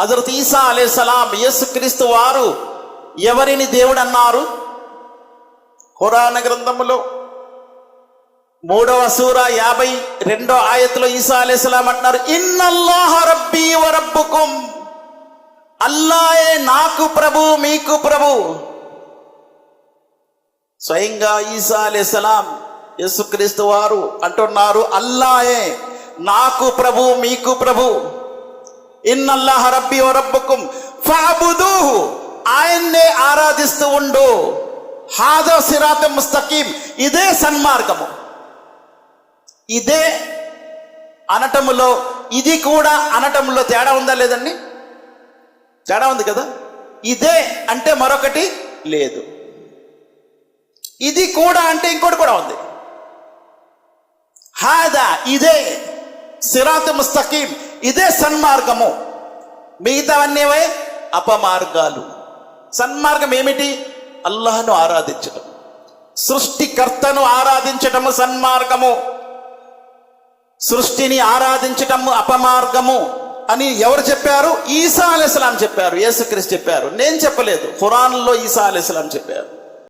హజరత్ ఈసా అలే సలాం యేసుక్రీస్తు వారు ఎవరిని దేవుడు అన్నారు ఖురాన్ గ్రంథములో మూడవ సూర యాభై రెండో ఆయతలో ఈసా అలైహిస్సలాం అంటున్నారు ఇన్నల్లాహ రబ్బీ వరబ్బుకుం అల్లాయే నాకు ప్రభు మీకు ప్రభు. స్వయంగా ఈసా అలైహిస్సలాం యేసుక్రీస్తు వారు అంటున్నారు అల్లాయే నాకు ప్రభు మీకు ప్రభు. ఇన్నల్లాహ రబ్బి ఓ రబ్బుకుం ఫాబుదూహు ఆయన్నే ఆరాధిస్తూ ఉండు. హాదో సిరాత ముస్తకీం ఇదే సన్మార్గము. ఇదే అనటములో ఇది కూడా అనటములో తేడా ఉందా లేదండి? తేడా ఉంది కదా? ఇదే అంటే మరొకటి లేదు. ఇది కూడా అంటే ఇంకోటి కూడా ఉంది. హాదా ఇదే సిరాత ముస్తకీం ఇదే సన్మార్గము. మిగతావన్నీవే అపమార్గాలు. సన్మార్గం ఏమిటి? అల్లాహను ఆరాధించటం. సృష్టికర్తను ఆరాధించటము సన్మార్గము. సృష్టిని ఆరాధించటము అపమార్గము అని ఎవరు చెప్పారు? ఈసా అలైస్లాం చెప్పారు. యేసుక్రీస్తు చెప్పారు. నేను చెప్పలేదు. ఖురాన్లో ఈసా అలైస్లాం చెప్పారు.